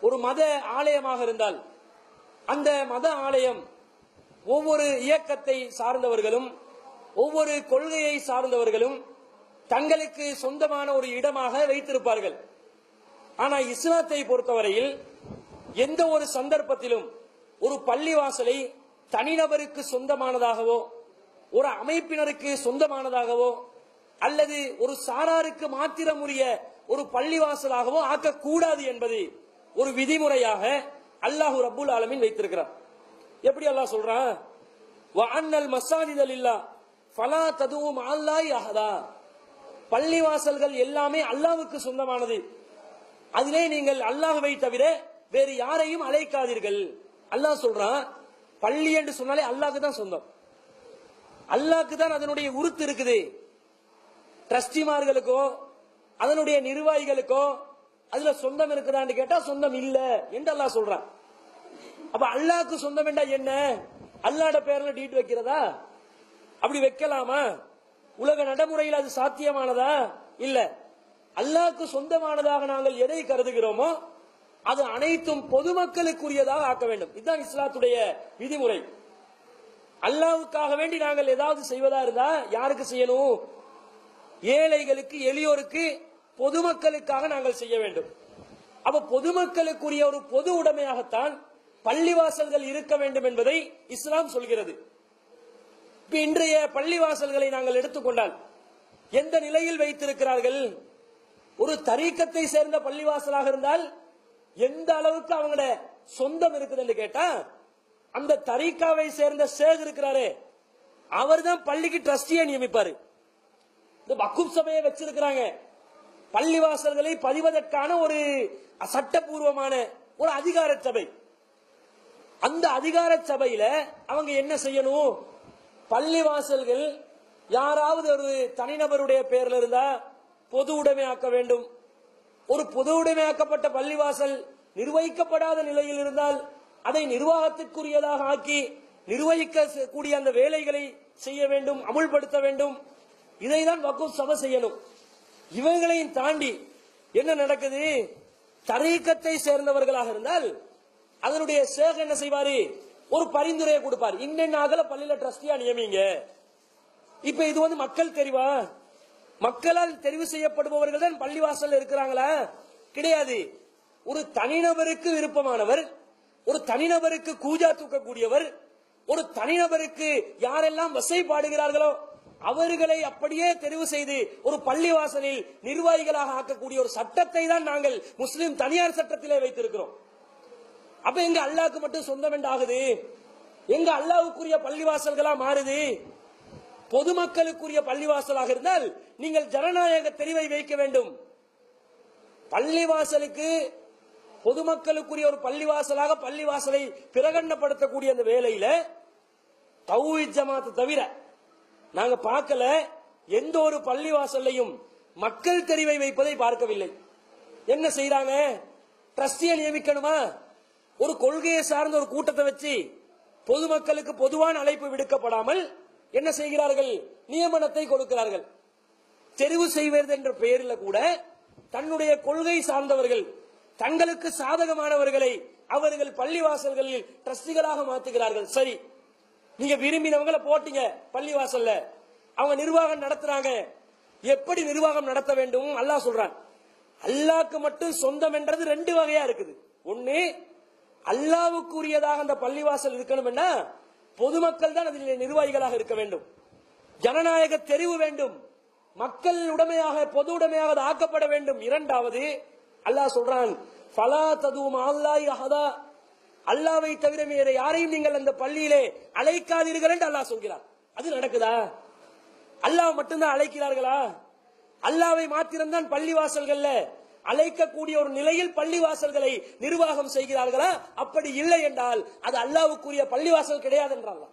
ஒரு மத ஆலயமாக இருந்தால் அந்த மத ஆலயம் ஒவ்வொரு இயக்கத்தை சார்ந்தவர்களும் ஒவ்வொரு கொள்கையை சார்ந்தவர்களும் தங்களுக்கு சொந்தமான ஒரு இடமாக வைத்திருப்பார்கள். ஆனா இஸ்லாத்தை பொறுத்தவரையில் எந்த ஒரு சந்தர்ப்பத்திலும் ஒரு பள்ளிவாசலை தனிநபருக்கு சொந்தமானதாகவோ ஒரு அமைப்பினருக்கு சொந்தமானதாகவோ அல்லது ஒரு சாராருக்கு மாத்திரம் உரிய ஒரு பள்ளிவாசலாகவோ ஆக்கக்கூடாது என்பது ஒரு விதிமுறையாக அல்லாஹூ ரபுல் ஆலமின் வைத்திருக்கிறார். எப்படி அல்லாஹ் சொல்றான்? அன்னல் மசாஜிதல் இல்லா ஃபலா ததுவும் அல்லாஹ் அஹதா. பள்ளிவாசல்கள் எல்லாமே அல்லாவுக்கு சொந்தமானது. அதிலே நீங்கள் அல்லாஹுவை தவிர வேறு யாரையும் அழைக்காதீர்கள். அல்லாஹ் சொல்றான் பள்ளி என்று சொன்னாலே அல்லாஹ்க்கு தான் சொந்தம். அல்லாஹ்க்கு தான் அதனுடைய உருத்து இருக்குது. ட்ரஸ்டிமார்களுக்கோ அதனுடைய நிர்வாகிகளுக்கோ அதுல சொந்தம் இருக்குதான்னு கேட்டா சொந்தம் இல்ல என்று அல்லாஹ் சொல்றான். அப்ப அல்லாக்கு சொந்தம் என்றா என்ன? அல்லாட பேர்ல டீட் வைக்கிறதா? அப்படி வைக்கலாமா? உலக நடைமுறையில் அது சாத்தியமானதா? இல்ல. அல்லாக்கு சொந்தமானதாக நாங்கள் எதை கருதுகிறோமோ அது அனைத்தும் பொதுமக்களுக்குரியதாக ஆக்க வேண்டும். இதுதான் இஸ்லாத்துடைய விதிமுறை. அல்லாவுக்காக வேண்டி நாங்கள் ஏதாவது செய்வதா இருந்தா யாருக்கு செய்யணும்? ஏழைகளுக்கு எளியோருக்கு பொதுமக்களுக்காக நாங்கள் செய்ய வேண்டும். அப்ப பொதுமக்களுக்குரிய ஒரு பொது உடைமையாகத்தான் பள்ளிவாசல்கள் இருக்க வேண்டும் என்பதை இஸ்லாம் சொல்கிறது. இன்றைய பள்ளிவாசல்களை நாங்கள் எடுத்துக்கொண்டால் எந்த நிலையில் வைத்திருக்கிறார்கள்? ஒரு தரீக்கத்தை சேர்ந்த பள்ளிவாசலாக இருந்தால் எந்த அளவுக்கு அவங்களோட சொந்தம் இருக்குதுன்னு கேட்டா அந்த தரீக்காவை சேர்ந்த சேக் இருக்கிறாரே அவர் தான் பள்ளிக்கு ட்ரஸ்டியை நியமிப்பாரு. இந்த வக்குப் சபையை வச்சிருக்கிறாங்க. பள்ளிவாசல்களை பதிவதற்கான ஒரு சட்டபூர்வமான ஒரு அதிகார சபை அந்த அதிகார சபையில அவங்க என்ன செய்யணும்? பள்ளிவாசல்கள் யாராவது ஒரு தனிநபருடைய பெயர்ல இருந்தா பொது உடைமையாக்க வேண்டும். ஒரு பொது உடைமையாக்கப்பட்ட பள்ளிவாசல் நிர்வகிக்கப்படாத நிலையில் இருந்தால் அதை நிர்வாகத்திற்குரியதாக ஆக்கி நிர்வகிக்க கூடிய அந்த வேலைகளை செய்ய வேண்டும் அமுல்படுத்த வேண்டும். இதை தான் வக்கூப் சபை செய்யணும். இவங்களையும் தாண்டி என்ன நடக்குது? தரீக்கத்தை சேர்ந்தவர்களாக இருந்தால் அதனுடைய சேக என்ன செய்வாரு? ஒரு பரிந்துரையை கொடுப்பார். இன்னென்ன ஆகல பள்ளியில ட்ரஸ்டியா நியமிங்க. இப்ப இது வந்து மக்கள் தெரிவா? மக்களால் தெரிவு செய்யப்படுபவர்கள் தான் பள்ளிவாசல் இருக்கிறாங்களா? கிடையாது. ஒரு தனிநபருக்கு விருப்பமானவர் ஒரு தனிநபருக்கு கூஜா தூக்கக்கூடியவர் ஒரு தனிநபருக்கு யாரெல்லாம் வசைப்பாடுகிறார்களோ அவர்களை அப்படியே தெரிவு செய்து ஒரு பள்ளிவாசலில் நிர்வாகிகளாக ஆக்கக்கூடிய ஒரு சட்டத்தை தான் நாங்கள் முஸ்லிம் தனியார் சட்டத்திலே வைத்திருக்கிறோம். அப்ப எங்க அல்லாவுக்கு மட்டும் சொந்தம் என்று ஆகுது எங்க அல்லாவுக்குரிய பள்ளிவாசல்களா மாறுது? பொதுமக்களுக்குரிய பள்ளிவாசலாக இருந்தால் நீங்கள் ஜனநாயக தெரிவை வைக்க வேண்டும். பள்ளிவாசலுக்கு பொதுமக்களுக்குரிய ஒரு பள்ளிவாசலாக பள்ளிவாசலை பிரகடனப்படுத்தக்கூடிய அந்த வேலையில தௌஹி ஜமாத்து தவிர நாங்க பார்க்கல எந்த ஒரு பள்ளிவாசல்லையும் மக்கள் தெரிவை வைப்பதை பார்க்கவில்லை. என்ன செய்யறாங்க ட்ரஸ்டியை நியமிக்கணுமா? ஒரு கொள்கையை சார்ந்த ஒரு கூட்டத்தை வச்சு பொதுமக்களுக்கு பொதுவான அழைப்பு விடுக்கப்படாமல் என்ன செய்கிறார்கள்? நியமனத்தை கொடுக்கிறார்கள். தெரிவு செய்வது என்ற பெயரில் கூட தன்னுடைய கொள்கை சார்ந்தவர்கள் தங்களுக்கு சாதகமானவர்களை அவர்கள் பள்ளிவாசல்களில் ட்ரஸ்டிகளாக மாற்றுகிறார்கள். சரி நீங்க விரும்பினவங்களை போட்டீங்க பள்ளிவாசல்ல. அவங்க நிர்வாகம் நடத்துறாங்க. எப்படி நிர்வாகம் நடத்த வேண்டும்? அல்லாஹ் சொல்றான். அல்லாஹ்க்கு மட்டும் சொந்தம் என்றது ரெண்டு வகையா இருக்குது. ஒண்ணு அல்லாவுக்குரியதாக அந்த பள்ளிவாசல் இருக்கணும்னா பொதுமக்கள் தான் அதில் நிர்வாகிகளாக இருக்க வேண்டும். ஜனநாயக தெரிவு வேண்டும். மக்கள் உடமையாக பொது உடைமையாக ஆக்கப்பட வேண்டும். இரண்டாவது அல்லாஹ் சொல்றான் ஃபலா ததுவும் அல்லாஹ் அஹதா. அல்லாவை தவிர வேற யாரையும் நீங்கள் அந்த பள்ளியிலே அழைக்காதீர்கள் என்று அல்லாஹ் சொல்கிறார் அது நடக்குதா? அல்லாஹ் மட்டும்தான் அழைக்கிறார்களா? அல்லாவை மாத்திரம்தான் பள்ளிவாசல்கள்ல அழைக்கக்கூடிய ஒரு நிலையில் பள்ளிவாசல்களை நிர்வாகம் செய்கிறார்களா? அப்படி இல்லை என்றால் அது அல்லாவுக்குரிய பள்ளிவாசல் கிடையாது என்றார்களா